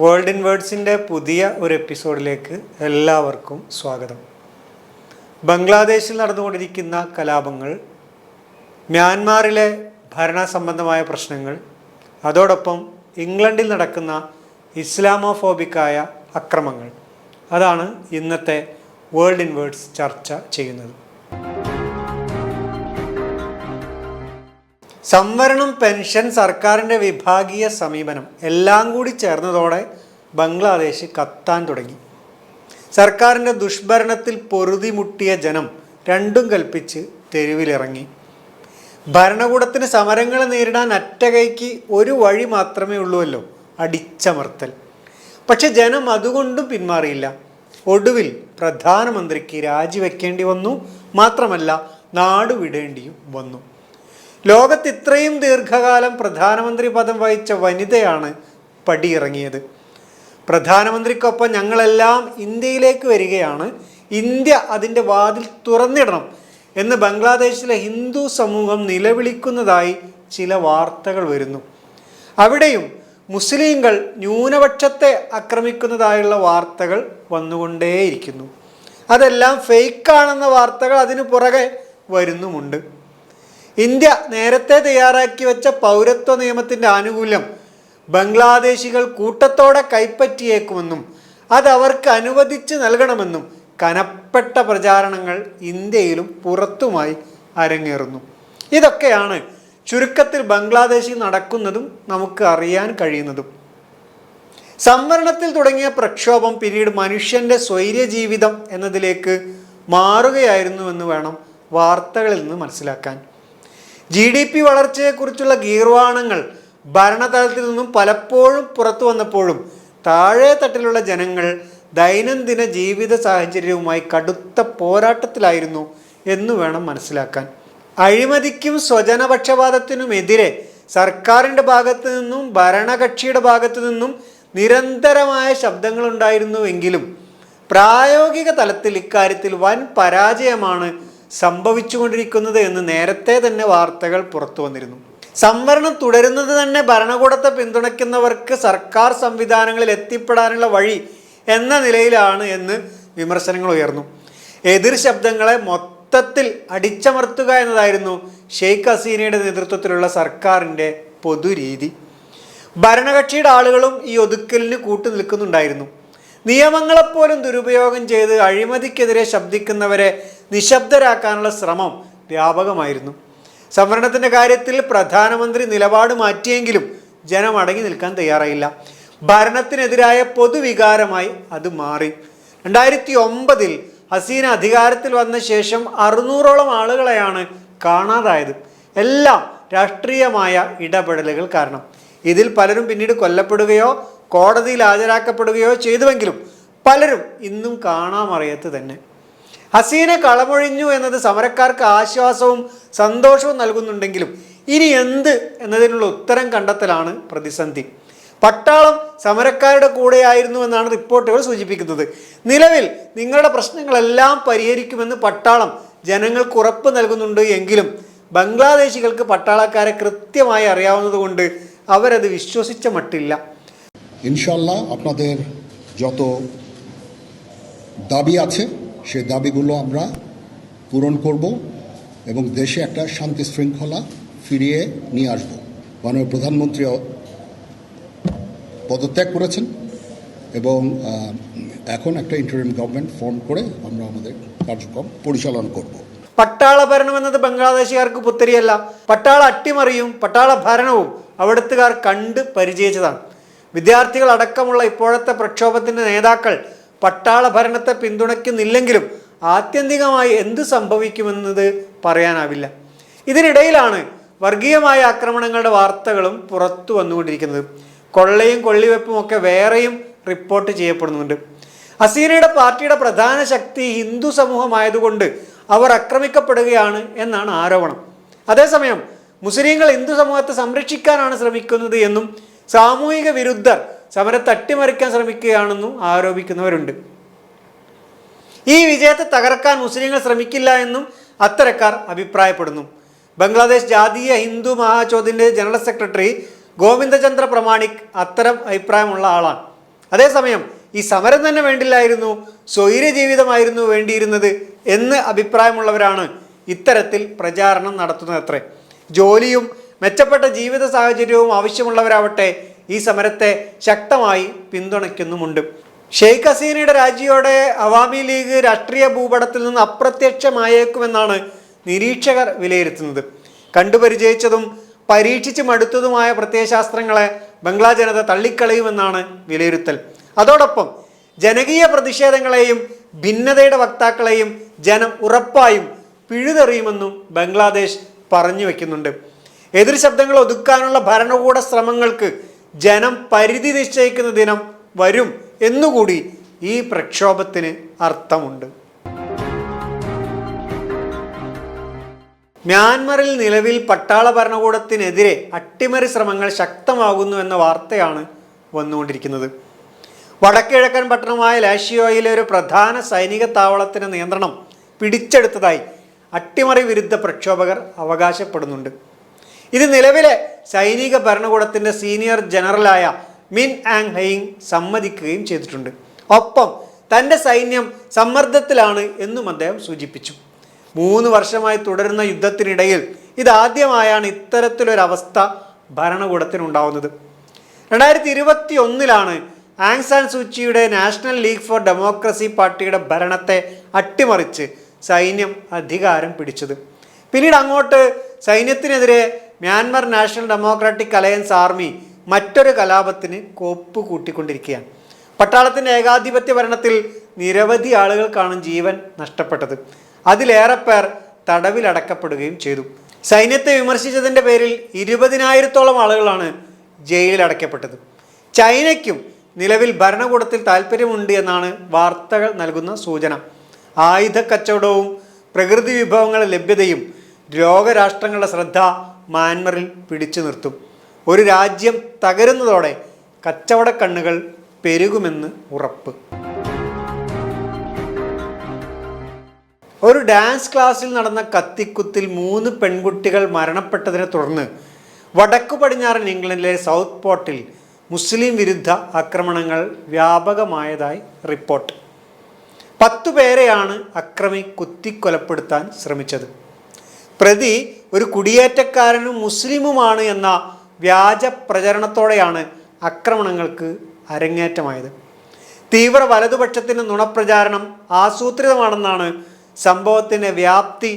World in വേർഡ്സിന്റെ പുതിയ ഒരു എപ്പിസോഡിലേക്ക് എല്ലാവർക്കും സ്വാഗതം. ബംഗ്ലാദേശിൽ നടന്നുകൊണ്ടിരിക്കുന്ന കലാപങ്ങൾ മ്യാൻമാറിലെ ഭരണ സംബന്ധമായ പ്രശ്നങ്ങൾ അതോടൊപ്പം ഇംഗ്ലണ്ടിൽ നടക്കുന്ന ഇസ്ലാമോഫോബിക്കായ അക്രമങ്ങൾ. അതാണ് ഇന്നത്തെ വേൾഡ് ഇൻ വേർഡ്സ് ചർച്ച ചെയ്യുന്നത്. സംവരണം പെൻഷൻ സർക്കാരിന്റെ വിഭാഗീയ സമീപനം എല്ലാം കൂടി ചേർന്നതോടെ ബംഗ്ലാദേശ് കത്താൻ തുടങ്ങി. സർക്കാരിന്റെ ദുഷ്ഭരണത്തിൽ പൊറുതിമുട്ടിയ ജനം രണ്ടും കൽപ്പിച്ച് തെരുവിലിറങ്ങി. ഭരണകൂടത്തിന് സമരങ്ങളെ നേരിടാൻ അറ്റകൈക്ക് ഒരു വഴി മാത്രമേ ഉള്ളൂവല്ലോ അടിച്ചമർത്തൽ. പക്ഷെ ജനം അതുകൊണ്ടും പിന്മാറിയില്ല. ഒടുവിൽ പ്രധാനമന്ത്രിക്ക് രാജിവെക്കേണ്ടി വന്നു. മാത്രമല്ല നാടുവിടേണ്ടിയും വന്നു. ലോകത്ത് ഇത്രയും ദീർഘകാലം പ്രധാനമന്ത്രി പദം വഹിച്ച വനിതയാണ് പടിയിറങ്ങിയത്. പ്രധാനമന്ത്രിക്കൊപ്പം ഞങ്ങളെല്ലാം ഇന്ത്യയിലേക്ക് വരികയാണ്. ഇന്ത്യ അതിന്റെ വാതിൽ തുറന്നിടണം എന്ന് ബംഗ്ലാദേശിലെ ഹിന്ദു സമൂഹം നിലവിളിക്കുന്നതായി ചില വാർത്തകൾ വരുന്നു. അവിടെയും മുസ്ലിങ്ങൾ ന്യൂനപക്ഷത്തെ ആക്രമിക്കുന്നതായുള്ള വാർത്തകൾ വന്നുകൊണ്ടേയിരിക്കുന്നു. അതെല്ലാം ഫേക്കാണെന്ന വാർത്തകൾ അതിനു പുറകെ വരുന്നുമുണ്ട്. ഇന്ത്യ നേരത്തെ തയ്യാറാക്കി വെച്ച പൗരത്വ നിയമത്തിന്റെ ആനുകൂല്യം ബംഗ്ലാദേശികൾ കൂട്ടത്തോടെ കൈപ്പറ്റിയേക്കുമെന്നും അത് അവർക്ക് അനുവദിച്ച് നൽകണമെന്നും കനപ്പെട്ട പ്രചാരണങ്ങൾ ഇന്ത്യയിലും പുറത്തുമായി അരങ്ങേറുന്നു. ഇതൊക്കെയാണ് ചുരുക്കത്തിൽ ബംഗ്ലാദേശിൽ നടക്കുന്നതും നമുക്ക് അറിയാൻ കഴിയുന്നതും. സംവരണത്തിൽ തുടങ്ങിയ പ്രക്ഷോഭം പിന്നീട് മനുഷ്യന്റെ സ്വൈര്യ ജീവിതം എന്നതിലേക്ക് മാറുകയായിരുന്നുവെന്ന് വേണം വാർത്തകളിൽ നിന്ന് മനസ്സിലാക്കാൻ. ജി ഡി പി വളർച്ചയെക്കുറിച്ചുള്ള ഗീർവാണങ്ങൾ ഭരണതലത്തിൽ നിന്നും പലപ്പോഴും പുറത്തു വന്നപ്പോഴും താഴെ തട്ടിലുള്ള ജനങ്ങൾ ദൈനംദിന ജീവിത സാഹചര്യവുമായി കടുത്ത പോരാട്ടത്തിലായിരുന്നു എന്ന് വേണം മനസ്സിലാക്കാൻ. അഴിമതിക്കും സ്വജനപക്ഷപാതത്തിനുമെതിരെ സർക്കാരിന്റെ ഭാഗത്തു നിന്നും ഭരണകക്ഷിയുടെ ഭാഗത്തു നിന്നും നിരന്തരമായ ശബ്ദങ്ങളുണ്ടായിരുന്നുവെങ്കിലും പ്രായോഗിക തലത്തിൽ ഇക്കാര്യത്തിൽ വൻ പരാജയമാണ് സംഭവിച്ചുകൊണ്ടിരിക്കുന്നത് എന്ന് നേരത്തെ തന്നെ വാർത്തകൾ പുറത്തു വന്നിരുന്നു. സംവരണം തുടരുന്നത് തന്നെ ഭരണകൂടത്തെ പിന്തുണയ്ക്കുന്നവർക്ക് സർക്കാർ സംവിധാനങ്ങളിൽ എത്തിപ്പെടാനുള്ള വഴി എന്ന നിലയിലാണ് എന്ന് വിമർശനങ്ങൾ ഉയർന്നു. എതിർ ശബ്ദങ്ങളെ മൊത്തത്തിൽ അടിച്ചമർത്തുക എന്നതായിരുന്നു ഷെയ്ഖ് ഹസീനയുടെ നേതൃത്വത്തിലുള്ള സർക്കാരിന്റെ പൊതുരീതി. ഭരണകക്ഷിയുടെ ആളുകളും ഈ ഒതുക്കലിന് കൂട്ടു നിൽക്കുന്നുണ്ടായിരുന്നു. നിയമങ്ങളെപ്പോലും ദുരുപയോഗം ചെയ്ത് അഴിമതിക്കെതിരെ ശബ്ദിക്കുന്നവരെ നിശബ്ദരാക്കാനുള്ള ശ്രമം വ്യാപകമായിരുന്നു. സംവരണത്തിന്റെ കാര്യത്തിൽ പ്രധാനമന്ത്രി നിലപാട് മാറ്റിയെങ്കിലും ജനം അടങ്ങി നിൽക്കാൻ തയ്യാറായില്ല. ഭരണത്തിനെതിരായ പൊതുവികാരമായി അത് മാറി. രണ്ടായിരത്തി ഒമ്പതിൽ ഹസീന അധികാരത്തിൽ വന്ന ശേഷം അറുന്നൂറോളം ആളുകളെയാണ് കാണാതായത്. എല്ലാം രാഷ്ട്രീയമായ ഇടപെടലുകൾ കാരണം. ഇതിൽ പലരും പിന്നീട് കൊല്ലപ്പെടുകയോ കോടതിയിൽ ഹാജരാക്കപ്പെടുകയോ ചെയ്തുവെങ്കിലും പലരും ഇന്നും കാണാമറിയത്ത് തന്നെ. ഹസീന കളമൊഴിഞ്ഞു എന്നത് സമരക്കാർക്ക് ആശ്വാസവും സന്തോഷവും നൽകുന്നുണ്ടെങ്കിലും ഇനി എന്ത് എന്നതിനുള്ള ഉത്തരം കണ്ടെത്തലാണ് പ്രതിസന്ധി. പട്ടാളം സമരക്കാരുടെ കൂടെയായിരുന്നു എന്നാണ് റിപ്പോർട്ടുകൾ സൂചിപ്പിക്കുന്നത്. നിലവിൽ നിങ്ങളുടെ പ്രശ്നങ്ങളെല്ലാം പരിഹരിക്കുമെന്ന് പട്ടാളം ജനങ്ങൾക്ക് ഉറപ്പ് നൽകുന്നുണ്ട് എങ്കിലും ബംഗ്ലാദേശികൾക്ക് പട്ടാളക്കാരെ കൃത്യമായി അറിയാവുന്നതുകൊണ്ട് അവരത് വിശ്വസിച്ച മട്ടില്ല. ইনশাল্লাহ আপনাদের যত দাবি আছে সেই দাবিগুলো আমরা পূরণ করব এবং দেশে একটা শান্তি শৃঙ্খলা ফিরিয়ে নিয়ে আসব মাননীয় প্রধানমন্ত্রী পদত্যাগ করেছেন এবং আহ, এখন একটা ইন্টারিম গভর্নমেন্ট ফর্ম করে আমরা আমাদের কার্যক্রম পরিচালনা করব പട്ടാള ഭരണം എന്നത് ബംഗ്ലാദേശുകാർക്ക് പുത്തരിയല്ല പട്ടാള അട്ടിമറിയും പട്ടാള ഭരണവും അവിടുത്തുകാർ കണ്ട് പരിചയിച്ചതാണ് വിദ്യാർത്ഥികൾ അടക്കമുള്ള ഇപ്പോഴത്തെ പ്രക്ഷോഭത്തിൻ്റെ നേതാക്കൾ പട്ടാള ഭരണത്തെ പിന്തുണയ്ക്കുന്നില്ലെങ്കിലും ആത്യന്തികമായി എന്ത് സംഭവിക്കുമെന്നത് പറയാനാവില്ല. ഇതിനിടയിലാണ് വർഗീയമായ ആക്രമണങ്ങളുടെ വാർത്തകളും പുറത്തു വന്നുകൊണ്ടിരിക്കുന്നത്. കൊള്ളയും കൊള്ളിവെപ്പും ഒക്കെ വേറെയും റിപ്പോർട്ട് ചെയ്യപ്പെടുന്നുണ്ട്. ഹസീനയുടെ പാർട്ടിയുടെ പ്രധാന ശക്തി ഹിന്ദു സമൂഹമായതുകൊണ്ട് അവർ ആക്രമിക്കപ്പെടുകയാണ് എന്നാണ് ആരോപണം. അതേസമയം മുസ്ലിങ്ങൾ ഹിന്ദു സമൂഹത്തെ സംരക്ഷിക്കാനാണ് ശ്രമിക്കുന്നത് എന്നും സാമൂഹിക വിരുദ്ധർ സമരത്തെ തട്ടിമറിക്കാൻ ശ്രമിക്കുകയാണെന്നും ആരോപിക്കുന്നവരുണ്ട്. ഈ വിജയത്തെ തകർക്കാൻ മുസ്ലിങ്ങൾ ശ്രമിക്കില്ല എന്നും അത്തരക്കാർ അഭിപ്രായപ്പെടുന്നു. ബംഗ്ലാദേശ് ജാതീയ ഹിന്ദു മഹാചോദിന്റെ ജനറൽ സെക്രട്ടറി ഗോവിന്ദചന്ദ്ര പ്രമാണിക് അത്തരം അഭിപ്രായമുള്ള ആളാണ്. അതേസമയം ഈ സമരം തന്നെ വേണ്ടില്ലായിരുന്നു സ്വൈര ജീവിതമായിരുന്നു വേണ്ടിയിരുന്നത് എന്ന് അഭിപ്രായമുള്ളവരാണ് ഇത്തരത്തിൽ പ്രചാരണം നടത്തുന്നതത്രേ. ജോലിയും മെച്ചപ്പെട്ട ജീവിത സാഹചര്യവും ആവശ്യമുള്ളവരാവട്ടെ ഈ സമരത്തെ ശക്തമായി പിന്തുണയ്ക്കുന്നുമുണ്ട്. ഷെയ്ഖ് ഹസീനയുടെ രാജിയോടെ അവാമി ലീഗ് രാഷ്ട്രീയ ഭൂപടത്തിൽ നിന്ന് അപ്രത്യക്ഷമായേക്കുമെന്നാണ് നിരീക്ഷകർ വിലയിരുത്തുന്നത്. കണ്ടുപരിചയിച്ചതും പരീക്ഷിച്ച് മടുത്തതുമായ പ്രത്യയശാസ്ത്രങ്ങളെ ബംഗ്ലാ ജനത തള്ളിക്കളയുമെന്നാണ് വിലയിരുത്തൽ. അതോടൊപ്പം ജനകീയ പ്രതിഷേധങ്ങളെയും ഭിന്നതയുടെ വക്താക്കളെയും ജനം ഉറപ്പായും പിഴുതെറിയുമെന്നും ബംഗ്ലാദേശ് പറഞ്ഞു വെക്കുന്നുണ്ട്. എതിർ ശബ്ദങ്ങൾ ഒതുക്കാനുള്ള ഭരണകൂട ശ്രമങ്ങൾക്ക് ജനം പരിധി നിശ്ചയിക്കുന്ന ദിനം വരും എന്നുകൂടി ഈ പ്രക്ഷോഭത്തിന് അർത്ഥമുണ്ട്. മ്യാൻമറിൽ നിലവിൽ പട്ടാള ഭരണകൂടത്തിനെതിരെ അട്ടിമറി ശ്രമങ്ങൾ ശക്തമാകുന്നു എന്ന വാർത്തയാണ് വന്നുകൊണ്ടിരിക്കുന്നത്. വടക്കിഴക്കൻ പട്ടണമായ ലാഷിയോയിലെ ഒരു പ്രധാന സൈനിക താവളത്തിന് നിയന്ത്രണം പിടിച്ചെടുത്തതായി അട്ടിമറി വിരുദ്ധ പ്രക്ഷോഭകർ അവകാശപ്പെടുന്നുണ്ട്. ഇത് നിലവിലെ സൈനിക ഭരണകൂടത്തിന്റെ സീനിയർ ജനറലായ മിൻ ആങ് ഹെയിങ് സമ്മതിക്കുകയും ചെയ്തിട്ടുണ്ട്. ഒപ്പം തന്റെ സൈന്യം സമ്മർദ്ദത്തിലാണ് എന്നും അദ്ദേഹം സൂചിപ്പിച്ചു. മൂന്ന് വർഷമായി തുടരുന്ന യുദ്ധത്തിനിടയിൽ ഇതാദ്യമായാണ് ഇത്തരത്തിലൊരവസ്ഥ ഭരണകൂടത്തിനുണ്ടാവുന്നത്. രണ്ടായിരത്തി ഇരുപത്തി ഒന്നിലാണ് ആങ് സാൻ സൂചിയുടെ നാഷണൽ ലീഗ് ഫോർ ഡെമോക്രസി പാർട്ടിയുടെ ഭരണത്തെ അട്ടിമറിച്ച് സൈന്യം അധികാരം പിടിച്ചത്. പിന്നീട് അങ്ങോട്ട് സൈന്യത്തിനെതിരെ Myanmar National Democratic Alliance Army മറ്റൊരു കലാപത്തിന് കോപ്പ് കൂട്ടിക്കൊണ്ടിരിക്കുകയാണ്. പട്ടാളത്തിന്റെ ഏകാധിപത്യ ഭരണത്തിൽ നിരവധി ആളുകൾക്കാണ് ജീവൻ നഷ്ടപ്പെട്ടത്. അതിലേറെ പേർ തടവിലടക്കപ്പെടുകയും ചെയ്തു. സൈന്യത്തെ വിമർശിച്ചതിന്റെ പേരിൽ ഇരുപതിനായിരത്തോളം ആളുകളാണ് ജയിലിലടക്കപ്പെട്ടത് ചൈനയ്ക്കും നിലവിൽ ഭരണകൂടത്തിൽ താല്പര്യമുണ്ട് എന്നാണ് വാർത്തകൾ നൽകുന്ന സൂചന. ആയുധ കച്ചവടവും പ്രകൃതി വിഭവങ്ങളുടെ ലഭ്യതയും രോഗരാഷ്ട്രങ്ങളുടെ ശ്രദ്ധ മ്യാൻമറിൽ പിടിച്ചു നിർത്തും. ഒരു രാജ്യം തകരുന്നതോടെ കച്ചവട കണ്ണുകൾ പെരുകുമെന്ന് ഉറപ്പ്. ഒരു ഡാൻസ് ക്ലാസ്സിൽ നടന്ന കത്തിക്കുത്തിൽ മൂന്ന് പെൺകുട്ടികൾ മരണപ്പെട്ടതിനെ തുടർന്ന് വടക്കു പടിഞ്ഞാറൻ ഇംഗ്ലണ്ടിലെ സൗത്ത് പോർട്ടിൽ മുസ്ലിം വിരുദ്ധ ആക്രമണങ്ങൾ വ്യാപകമായതായി റിപ്പോർട്ട്. പത്തു പേരെയാണ് അക്രമി കുത്തിക്കൊലപ്പെടുത്താൻ ശ്രമിച്ചത്. പ്രതി ഒരു കുടിയേറ്റക്കാരനും മുസ്ലിമുമാണ് എന്ന വ്യാജ പ്രചരണത്തോടെയാണ് ആക്രമണങ്ങൾക്ക് അരങ്ങേറ്റമായത്. തീവ്ര വലതുപക്ഷത്തിന്റെ നുണപ്രചാരണം ആസൂത്രിതമാണെന്നാണ് സംഭവത്തിന്റെ വ്യാപ്തി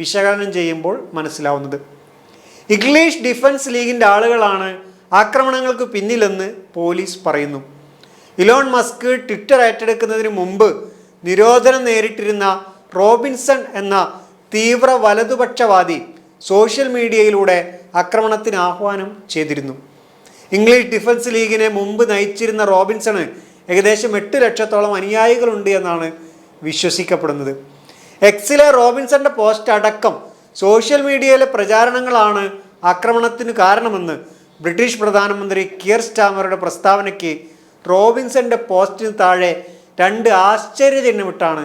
വിശകലനം ചെയ്യുമ്പോൾ മനസ്സിലാവുന്നത്. ഇംഗ്ലീഷ് ഡിഫൻസ് ലീഗിന്റെ ആളുകളാണ് ആക്രമണങ്ങൾക്ക് പിന്നിലെന്ന് പോലീസ് പറയുന്നു. ഇലോൺ മസ്ക് ട്വിറ്റർ ഏറ്റെടുക്കുന്നതിന് മുമ്പ് നിരോധനം നേരിട്ടിരുന്ന റോബിൻസൺ എന്ന തീവ്ര വലതുപക്ഷവാദി സോഷ്യൽ മീഡിയയിലൂടെ ആക്രമണത്തിന് ആഹ്വാനം ചെയ്തിരുന്നു. ഇംഗ്ലീഷ് ഡിഫൻസ് ലീഗിനെ മുമ്പ് നയിച്ചിരുന്ന റോബിൻസണ് ഏകദേശം എട്ട് ലക്ഷത്തോളം അനുയായികളുണ്ട് എന്നാണ് വിശ്വസിക്കപ്പെടുന്നത്. എക്സിലെ റോബിൻസന്റെ പോസ്റ്റ് അടക്കം സോഷ്യൽ മീഡിയയിലെ പ്രചാരണങ്ങളാണ് ആക്രമണത്തിന് കാരണമെന്ന് ബ്രിട്ടീഷ് പ്രധാനമന്ത്രി കിയർ സ്റ്റാമറുടെ പ്രസ്താവനയ്ക്ക് റോബിൻസന്റെ പോസ്റ്റിന് താഴെ രണ്ട് ആശ്ചര്യചിഹ്നമിട്ടാണ്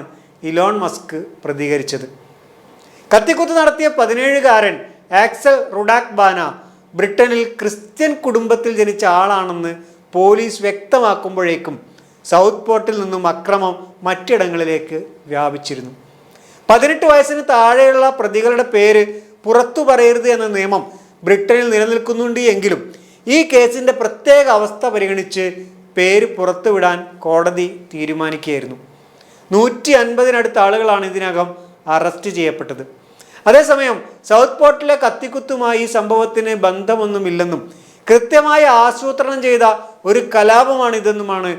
ഇലോൺ മസ്ക് പ്രതികരിച്ചത്. കത്തിക്കുത്ത് നടത്തിയ പതിനേഴുകാരൻ ആക്സൽ റുഡാക് ബാന ബ്രിട്ടനിൽ ക്രിസ്ത്യൻ കുടുംബത്തിൽ ജനിച്ച ആളാണെന്ന് പോലീസ് വ്യക്തമാക്കുമ്പോഴേക്കും സൗത്ത് പോർട്ടിൽ നിന്നും അക്രമം മറ്റിടങ്ങളിലേക്ക് വ്യാപിച്ചിരുന്നു. പതിനെട്ട് വയസ്സിന് താഴെയുള്ള പ്രതികളുടെ പേര് പുറത്തു പറയരുത് എന്ന നിയമം ബ്രിട്ടനിൽ നിലനിൽക്കുന്നുണ്ട് എങ്കിലും ഈ കേസിന്റെ പ്രത്യേക അവസ്ഥ പരിഗണിച്ച് പേര് പുറത്തുവിടാൻ കോടതി തീരുമാനിക്കുകയായിരുന്നു. നൂറ്റി അൻപതിനടുത്ത ആളുകളാണ് ഇതിനകം അറസ്റ്റ് ചെയ്യപ്പെട്ടത്. അതേസമയം സൗത്ത് പോർട്ടിലെ കത്തിക്കുത്തുമായി ഈ സംഭവത്തിന് ബന്ധമൊന്നുമില്ലെന്നും കൃത്യമായി ആസൂത്രണം ചെയ്ത ഒരു കലാപമാണിതെന്നുമാണ്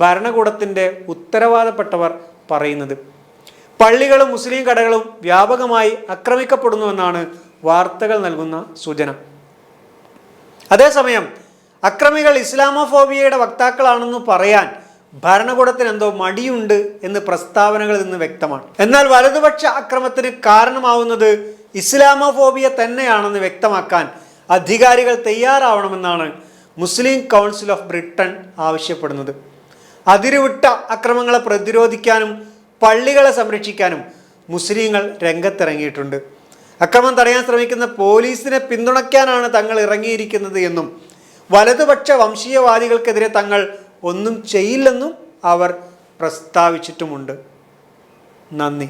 ഭരണകൂടത്തിന്റെ ഉത്തരവാദപ്പെട്ടവർ പറയുന്നത്. പള്ളികളും മുസ്ലിം കടകളും വ്യാപകമായി ആക്രമിക്കപ്പെടുന്നുവെന്നാണ് വാർത്തകൾ നൽകുന്ന സൂചന. അതേസമയം അക്രമികൾ ഇസ്ലാമോഫോബിയയുടെ വക്താക്കളാണെന്ന് പറയാൻ ഭരണകൂടത്തിന് എന്തോ മടിയുണ്ട് എന്ന് പ്രസ്താവനകളിൽ നിന്ന് വ്യക്തമാണ്. എന്നാൽ വലതുപക്ഷ അക്രമത്തിന് കാരണമാവുന്നത് ഇസ്ലാമോഫോബിയ തന്നെയാണെന്ന് വ്യക്തമാക്കാൻ അധികാരികൾ തയ്യാറാവണമെന്നാണ് മുസ്ലിം കൗൺസിൽ ഓഫ് ബ്രിട്ടൻ ആവശ്യപ്പെടുന്നത്. അതിരുവിട്ട അക്രമങ്ങളെ പ്രതിരോധിക്കാനും പള്ളികളെ സംരക്ഷിക്കാനും മുസ്ലിങ്ങൾ രംഗത്തിറങ്ങിയിട്ടുണ്ട്. അക്രമം തടയാൻ ശ്രമിക്കുന്ന പോലീസിനെ പിന്തുണയ്ക്കാനാണ് തങ്ങൾ ഇറങ്ങിയിരിക്കുന്നത് എന്നും വലതുപക്ഷ വംശീയവാദികൾക്കെതിരെ തങ്ങൾ ഒന്നും ചെയ്യില്ലെന്നും അവർ പ്രസ്താവിച്ചിട്ടുമുണ്ട്. നന്ദി.